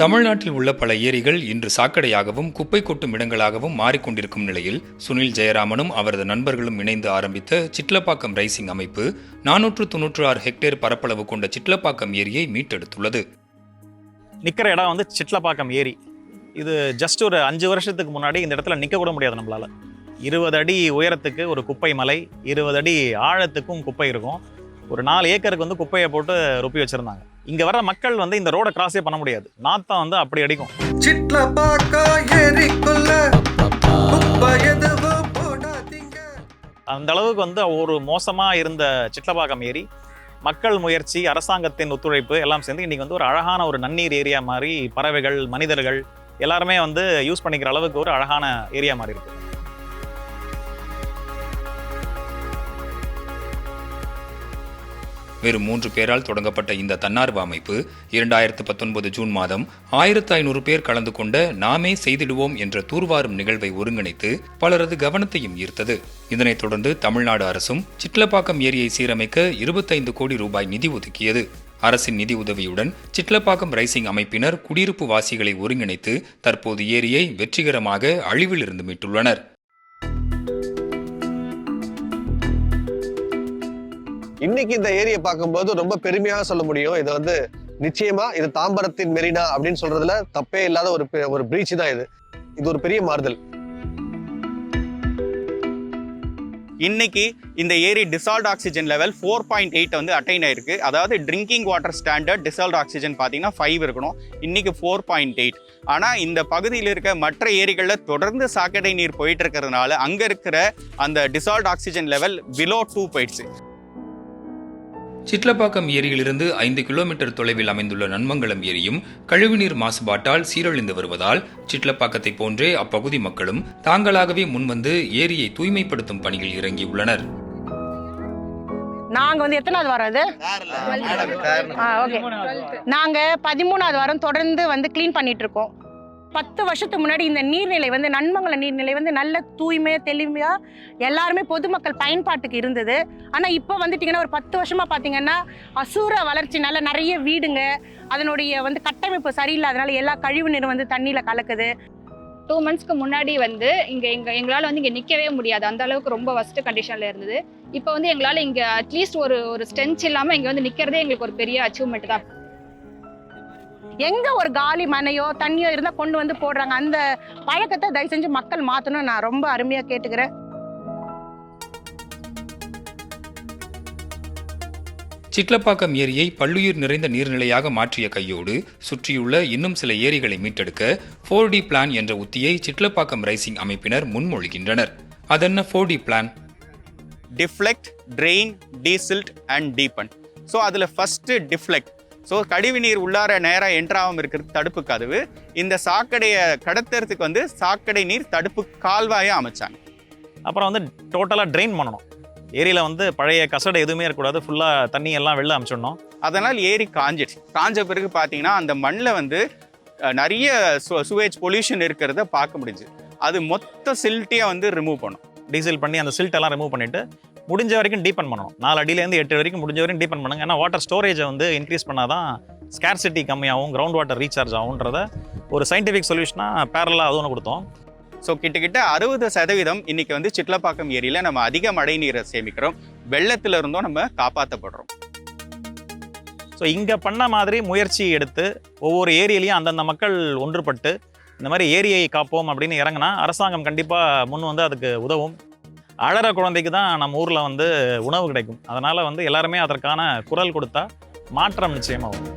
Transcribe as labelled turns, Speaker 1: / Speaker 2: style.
Speaker 1: தமிழ்நாட்டில் உள்ள பல ஏரிகள் இன்று சாக்கடையாகவும் குப்பை கொட்டும் இடங்களாகவும் மாறிக்கொண்டிருக்கும் நிலையில் சுனில் ஜெயராமனும் அவரது நண்பர்களும் இணைந்து ஆரம்பித்த சிட்லப்பாக்கம் ரைசிங் அமைப்பு நானூற்று தொன்னூற்று ஆறு ஹெக்டேர் பரப்பளவு கொண்ட சிட்லப்பாக்கம் ஏரியை மீட்டெடுத்துள்ளது.
Speaker 2: நிற்கிற இடம் வந்து சிட்லப்பாக்கம் ஏரி. இது ஜஸ்ட் ஒரு அஞ்சு வருஷத்துக்கு முன்னாடி இந்த இடத்துல நிற்க கூட முடியாது நம்மளால. இருபது அடி உயரத்துக்கு ஒரு குப்பை மலை இருபது அடி ஆழத்துக்கும் குப்பை இருக்கும். ஒரு நாலு ஏக்கருக்கு வந்து குப்பையை போட்டு ரொப்பி வச்சிருந்தாங்க. இங்க வர மக்கள் வந்து இந்த ரோடை கிராஸே பண்ண முடியாது. நாத்தம் வந்து அப்படி அடிக்கும். அந்த அளவுக்கு வந்து ஒரு மோசமா இருந்த சிட்லப்பாக்கம் ஏரி மக்கள் முயற்சி அரசாங்கத்தின் ஒத்துழைப்பு எல்லாம் சேர்ந்து இன்னைக்கு வந்து ஒரு அழகான ஒரு நன்னீர் ஏரியா மாதிரி பறவைகள் மனிதர்கள் எல்லாருமே வந்து யூஸ் பண்ணிக்கிற அளவுக்கு ஒரு அழகான ஏரியா மாதிரி இருக்கு.
Speaker 1: வெறும் மூன்று பேரால் தொடங்கப்பட்ட இந்த தன்னார்வ அமைப்பு இரண்டாயிரத்து பத்தொன்பது ஜூன் மாதம் ஆயிரத்து ஐநூறு பேர் கலந்து கொண்ட நாமே செய்திடுவோம் என்ற தூர்வாரும் நிகழ்வை ஒருங்கிணைத்து பலரது கவனத்தையும் ஈர்த்தது. இதனைத் தொடர்ந்து தமிழ்நாடு அரசும் சிட்லப்பாக்கம் ஏரியை சீரமைக்க இருபத்தைந்து கோடி ரூபாய் நிதி ஒதுக்கியது. அரசின் நிதி உதவியுடன் சிட்லப்பாக்கம் ரைசிங் அமைப்பினர் குடியிருப்பு வாசிகளை ஒருங்கிணைத்து தற்போது ஏரியை வெற்றிகரமாக அழிவிலிருந்து மீட்டுள்ளனர்.
Speaker 3: இன்னைக்கு இந்த ஏரியை பார்க்கும்போது ரொம்ப பெருமையாக சொல்ல முடியும். இது வந்து நிச்சயமா இது தாம்பரத்தின் மெரினா அப்படின்னு சொல்றதுல தப்பே இல்லாத ஒரு ஒரு பிரீச் தான் இது. இது ஒரு பெரிய மாறுதல்.
Speaker 4: இன்னைக்கு இந்த ஏரி dissolved oxygen level four point eight வந்து அட்டைன் ஆயிருக்கு. அதாவது drinking water standard dissolved oxygen பார்த்தீங்கன்னா ஃபைவ் இருக்கணும். இன்னைக்கு ஃபோர் பாயிண்ட் எயிட் ஆனால் இந்த பகுதியில் இருக்க மற்ற ஏரிகளில் தொடர்ந்து சாக்கடை நீர் போயிட்டு இருக்கிறதுனால அங்கே இருக்கிற அந்த dissolved oxygen level below two போயிடுச்சு
Speaker 1: சிட்லப்பாக்கம் ஏரியிலிருந்து ஐந்து கிலோமீட்டர் தொலைவில் அமைந்துள்ள நன்மங்கலம் ஏரியும் கழிவுநீர் மாசுபாட்டால் சீரழிந்து வருவதால் சிட்லப்பாக்கத்தை போன்றே அப்பகுதி மக்களும் தாங்களாகவே முன்வந்து ஏரியை தூய்மைப்படுத்தும் பணியில் இறங்கியுள்ளனர்.
Speaker 5: நாங்க வந்து எத்தனாவது வாரம் அது? ஓகே. நாங்க பதிமூணாவது வாரம் தொடர்ந்து வந்து க்ளீன் பண்ணிட்டு இருக்கோம். பத்து வருஷத்துக்கு முன்னாடி இந்த நீர்நிலை வந்து நன்மங்கல நீர்நிலை வந்து நல்ல தூய்மையாக தெளிமையாக எல்லாருமே பொதுமக்கள் பயன்பாட்டுக்கு இருந்தது. ஆனால் இப்போ வந்துட்டிங்கன்னா ஒரு பத்து வருஷமாக பார்த்தீங்கன்னா அசூர வளர்ச்சினால நிறைய வீடுங்க. அதனுடைய வந்து கட்டமைப்பு சரியில்லாதனால எல்லா கழிவு நீரும் வந்து தண்ணியில் கலக்குது.
Speaker 6: டூ மந்த்ஸ்க்கு முன்னாடி வந்து இங்கே எங்கள் எங்களால் வந்து இங்கே நிற்கவே முடியாது. அந்த அளவுக்கு ரொம்ப ஃபஸ்ட்டு கண்டிஷனில் இருந்தது. இப்போ வந்து எங்களால் இங்கே அட்லீஸ்ட் ஒரு ஒரு ஸ்ட்ரென்ச் இல்லாமல் இங்கே வந்து நிற்கிறதே எங்களுக்கு ஒரு பெரிய அச்சீவ்மெண்ட் தான்.
Speaker 5: எங்க ஒரு காலி மனையோ தண்ணியோ இருந்தா கொண்டு வந்து போடுறாங்க. அந்த பழக்கத்தை தயவு செஞ்சு மக்கள் மாத்தணும் நான் ரொம்ப அருமையா கேட்டுக்கிறேன்.
Speaker 1: சிட்லப்பாக்கம் ஏரியை பல்லுயிர் நிறைந்த நீர்நிலையாக மாற்றிய கையோடு சுற்றியுள்ள இன்னும் சில ஏரிகளை மீட்டெடுக்க ஃபோர் டி பிளான் என்ற உத்தியை சிட்லப்பாக்கம் ரைசிங் அமைப்பினர் முன்மொழிகின்றனர். அதென்ன four D plan
Speaker 4: deflect drain desilt and deepen so அதில் ஃபஸ்ட்டு டிஃப்ளெக்ட் ஸோ கழிவுநீர் உள்ளார நேராக என்ட்ராகாமல் இருக்கிறது தடுப்பு கதவு. இந்த சாக்கடையை கடத்துறதுக்கு வந்து சாக்கடை நீர் தடுப்பு கால்வாயை அமைச்சாங்க.
Speaker 2: அப்புறம் வந்து டோட்டலாக ட்ரெயின் பண்ணணும். ஏரியில் வந்து பழைய கசடை எதுவுமே இருக்கக்கூடாது. ஃபுல்லாக தண்ணி எல்லாம் வெளில அமிச்சிடணும்.
Speaker 4: அதனால் ஏரி காஞ்சிடுச்சு. காஞ்ச பிறகு பார்த்தீங்கன்னா அந்த மண்ணில் வந்து நிறைய சுவேஜ் பொல்யூஷன் இருக்கிறத பார்க்க முடிஞ்சு அது மொத்த சில்ட்டியாக வந்து ரிமூவ் பண்ணும்
Speaker 2: டீசல் பண்ணி அந்த சில்ட் எல்லாம் ரிமூவ் பண்ணிட்டு முடிஞ்ச வரைக்கும் டீப்பன் பண்ணணும். நாலு அடியிலேருந்து எட்டு வரைக்கும் முடிஞ்ச வரைக்கும் டீப்பன் பண்ணுங்க. ஏன்னா வாட்டர் ஸ்டோரேஜை வந்து இன்க்ரீஸ் பண்ணாதான் ஸ்கேர்சிட்டி கம்மியாகும் கிரவுண்ட் வாட்டர் ரீசார்ஜ் ஆகுன்றத ஒரு சயின்டிஃபிக் சொல்யூஷனாக பேரலாக அது ஒன்று கொடுத்தோம்.
Speaker 4: ஸோ கிட்டத்தட்ட அறுபது சதவீதம் இன்னைக்கு வந்து சிட்லப்பாக்கம் ஏரியில் நம்ம அதிக மழை நீரை சேமிக்கிறோம். வெள்ளத்துல இருந்தும் நம்ம காப்பாற்றப்படுறோம்
Speaker 2: ஸோ இங்கே பண்ண மாதிரி முயற்சி எடுத்து ஒவ்வொரு ஏரியிலையும் அந்தந்த மக்கள் ஒன்றுபட்டு இந்த மாதிரி ஏரியை காப்போம் அப்படின்னு இறங்கினா அரசாங்கம் கண்டிப்பாக முன் வந்து அதுக்கு உதவும். அழற குழந்தைக்கு தான் நம்ம ஊரில் வந்து உணவு கிடைக்கும். அதனால் வந்து எல்லாருமே அதற்கான குரல் கொடுத்தா மாற்றம் நிச்சயமாக வரும்